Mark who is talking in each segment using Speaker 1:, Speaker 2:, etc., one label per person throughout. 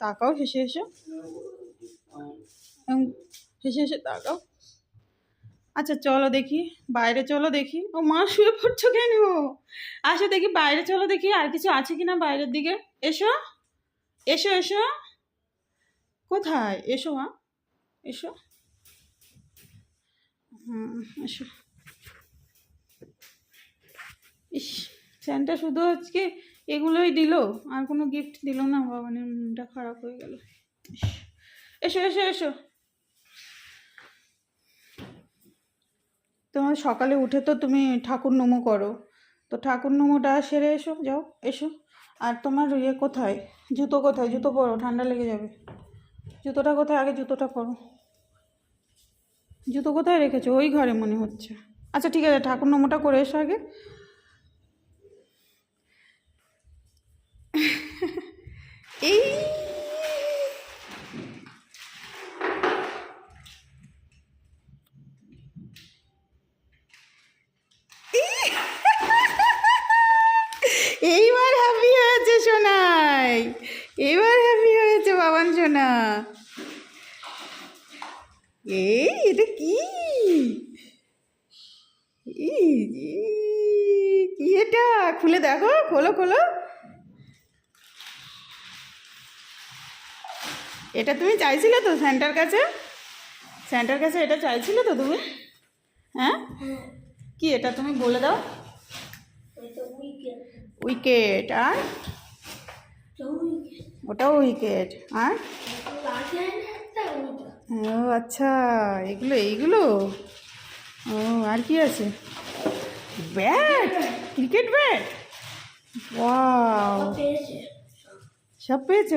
Speaker 1: তাকাও, হেসে হেসে। হেসে হেসে তাকাও। আচ্ছা চলো দেখি, বাইরে চলো দেখি। ও, মা, শুয়ে পড়ছো কেন? আসো দেখি, বাইরে চলো দেখি, আর কিছু আছে কি না বাইরের দিকে? এসো এসো এসো। কোথায়? এসো, মা, এসো। হুম, এসো। ইস স্যান্টা শুধু আজকে এগুলোই দিল, আর কোনো গিফট দিল না বাবানের মনটা খারাপ হয়ে গেল। এসো এসো এসো। তোমার সকালে উঠে তো তুমি ঠাকুর নমো করো, তো ঠাকুর নমোটা সেরে এসো, যাও, এসো। আর তোমার ইয়ে কোথায়? জুতো কোথায়? জুতো পরো, ঠান্ডা লেগে যাবে। জুতোটা কোথায়? আগে জুতোটা পরো। জুতো কোথায় রেখেছো? ওই ঘরে মনে হচ্ছে। আচ্ছা ঠিক আছে, ঠাকুর নমোটা করে এসো আগে। এই এইবার হ্যাপি হয়েছে সোনাই। এবার হ্যাপি হয়েছে বাবান সোনা। এই, এটা কি? কি এটা? খুলে দেখো, খোলো খোলো। এটা তুমি চাইছিলে তো স্যান্টার কাছে? স্যান্টার কাছে এটা চাইছিলে তো তুমি? হ্যাঁ? কি এটা তুমি বলে দাও? উইকেট। আর? ওটাও উইকেট। আর? ও আচ্ছা এগুলো এইগুলো? ও আর কি আছে? ব্যাট! Cricket bat? ওয়াও! সব পেয়েছ।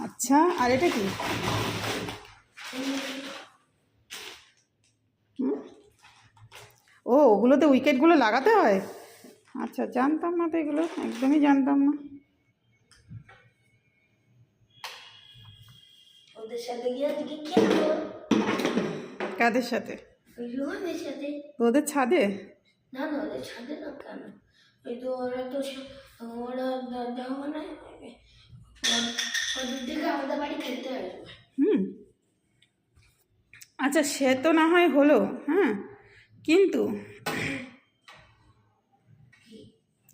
Speaker 1: আচ্ছা আর এটা কি? ও ওগুলোতে উইকেটগুলো লাগাতে হয়? আচ্ছা জানতাম না তো এগুলো একদমই জানতাম না।
Speaker 2: ওদের সাথে গিয়ে আজকে
Speaker 1: কাদের সাথে? ওদের ছাদে?
Speaker 2: না না ওদের ছাদে না কেন? ওই তো ওরা তো ওরা মানে
Speaker 1: হুম। আচ্ছা সে তো না হয় হলো হ্যাঁ? কিন্তু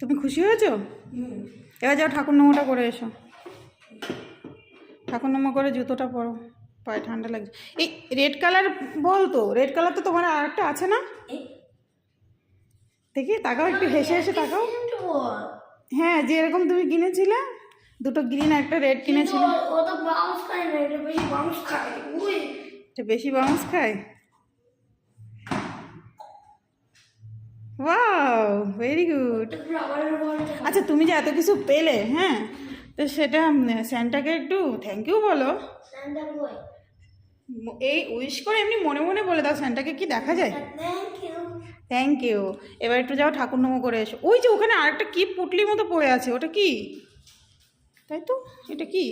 Speaker 1: তুমি খুশি হয়েছো? এবার যাও ঠাকুর নমোটা করে এসো। ঠাকুর নমো করে জুতোটা পরো পায়ে ঠান্ডা লাগছে। এই রেড কালার বল তো রেড কালার তো তোমার আর একটা আছে না? দেখি তাকাও একটু হেসে হেসে তাকাও। হ্যাঁ যেরকম তুমি কিনেছিলে দুটো গ্রিন একটা রেড
Speaker 2: কিন্তু
Speaker 1: কিনেছিলে।
Speaker 2: ও- ও তো বাউন্স খায় না এটা বেশি বাউন্স খায়। উই।
Speaker 1: এটা বেশি বাউন্স খায়? ওয়াও ভেরি গুড আচ্ছা তুমি যে এত কিছু পেলে হ্যাঁ? তো সেটা স্যান্টাকে একটু থ্যাংক ইউ বলো। এই উইশ করে এমনি মনে মনে বলে দাও স্যান্টাকে কি দেখা যায়?
Speaker 2: থ্যাংক ইউ
Speaker 1: এবার একটু যাও ঠাকুর নমো করে এসো। ওই যে ওখানে আরেকটা কি পুটলির মতো পড়ে আছে ওটা কি? তাই তো? এটা কি?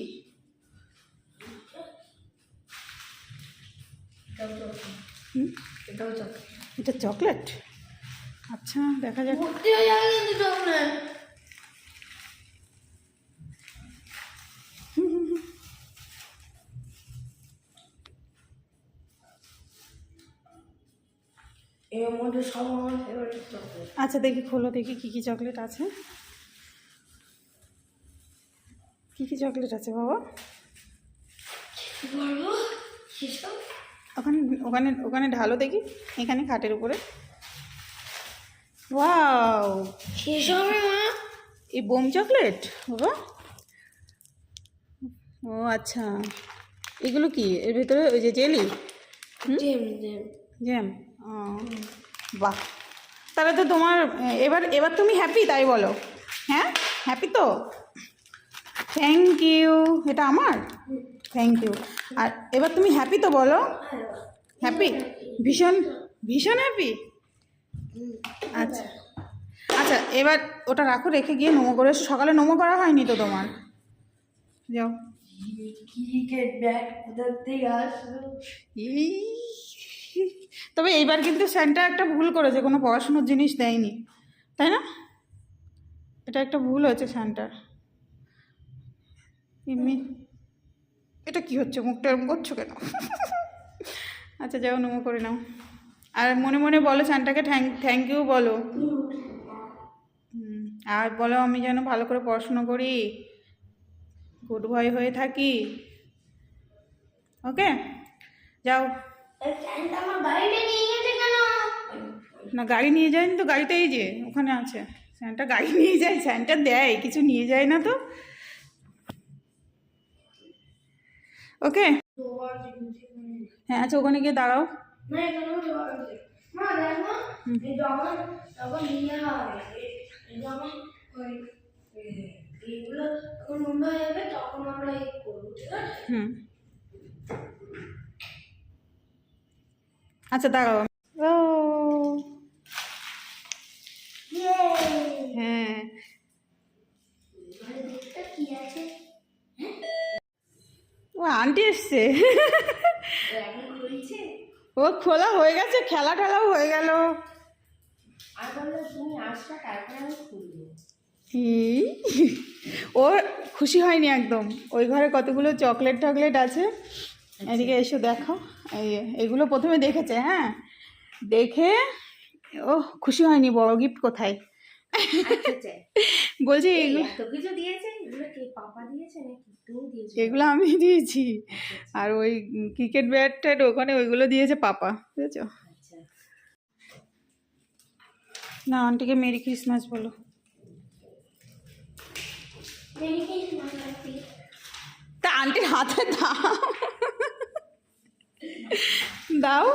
Speaker 1: এটা চকলেট? আচ্ছা দেখা যাক। আচ্ছা দেখি খোলো দেখি কী কী চকলেট আছে। কী কী চকলেট আছে বাবা? ওখানে ওখানে ওখানে ঢালো দেখি এখানে খাটের উপরে। ওয়াও! এই বোম চকলেট বাবা? ও আচ্ছা। এগুলো কি? এর ভিতরে ওই যে জেলি জ্যাম ও বাহ। তাহলে তো তোমার এবার এবার তুমি হ্যাপি তাই বলো। হ্যাঁ? হ্যাপি তো? থ্যাংক ইউ এটা আমার? থ্যাংক ইউ আর এবার তুমি হ্যাপি তো বলো? হ্যাপি ভীষণ ভীষণ হ্যাপি আচ্ছা। আচ্ছা এবার ওটা রাখো, রেখে গিয়ে নোমো করে, সকালে নমো করা হয়নি তো তোমার? যাও। তবে এইবার কিন্তু স্যান্টা একটা ভুল করেছে, কোনো পড়াশুনোর জিনিস দেয়নি। তাই না? এটা একটা ভুল হয়েছে স্যান্টার। এমনি। এটা কি হচ্ছে? মুখটা এরকম করছ কেন? আচ্ছা যাও নমো করে নাও। আর মনে মনে বলো সানটাকে থ্যাংক থ্যাংক ইউ বলো। আর বলো আমি যেন ভালো করে পড়াশুনো করি। গুড বয় হয়ে থাকি। ওকে? যাও। না গাড়ি নিয়ে যায়নি তো? গাড়িতেই যে ওখানে আছে। স্যান্টা গাড়ি নিয়ে যায় স্যান্টা দেয় কিছু নিয়ে যায় না তো? ওকে? হ্যাঁ আচ্ছা ওখানে গিয়ে দাঁড়াও।
Speaker 2: না এখানেও দেওয়া
Speaker 1: আন্টি এসছে।
Speaker 2: ও
Speaker 1: খোলা হয়ে গেছে খেলা টেলাও হয়ে গেল।
Speaker 2: আর বলল তুমি আসবা তারপরে আমি খুলবো।
Speaker 1: এই, ও খুশি হয়নি একদম। ওই ঘরে কতগুলো চকলেট টকলেট আছে? এদিকে এসো দেখো। এই এগুলো প্রথমে দেখেছে হ্যাঁ? দেখে ও খুশি হয়নি বড় গিফট কোথায়?
Speaker 2: আচ্ছা
Speaker 1: বলছি এগুলো
Speaker 2: কিছু দিয়েছে? এগুলো
Speaker 1: আমি দিয়েছি। আর ওই ক্রিকেট ব্যাট ট্যাট ওখানে ওইগুলো দিয়েছে পাপা বুঝেছ? না আন্টিকে মেরি ক্রিসমাস বলো। তা আন্টির হাতে দাও। দাও।